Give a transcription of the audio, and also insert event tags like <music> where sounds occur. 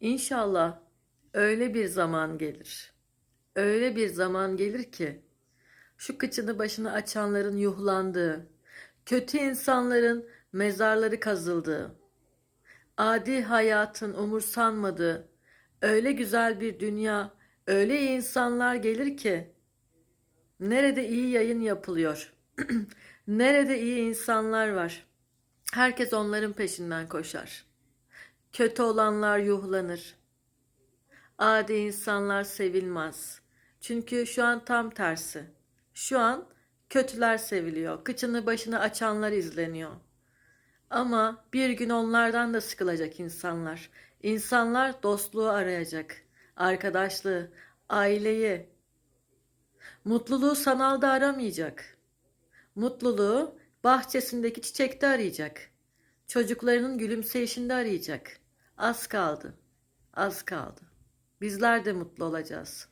İnşallah öyle bir zaman gelir. Öyle bir zaman gelir ki şu kıçını başını açanların yuhlandığı, kötü insanların mezarları kazıldığı, adi hayatın umursanmadığı, öyle güzel bir dünya, öyle insanlar gelir ki nerede iyi yayın yapılıyor. <clears throat> nerede iyi insanlar var. Herkes onların peşinden koşar. Kötü olanlar yuhlanır. Adi insanlar sevilmez. Çünkü şu an tam tersi. Şu an kötüler seviliyor. Kıçını başını açanlar izleniyor. Ama bir gün onlardan da sıkılacak insanlar. İnsanlar dostluğu arayacak. Arkadaşlığı, aileyi. Mutluluğu sanalda aramayacak. Mutluluğu bahçesindeki çiçekte arayacak. Çocuklarının gülümseyişinde arayacak. Az kaldı. Az kaldı. Bizler de mutlu olacağız.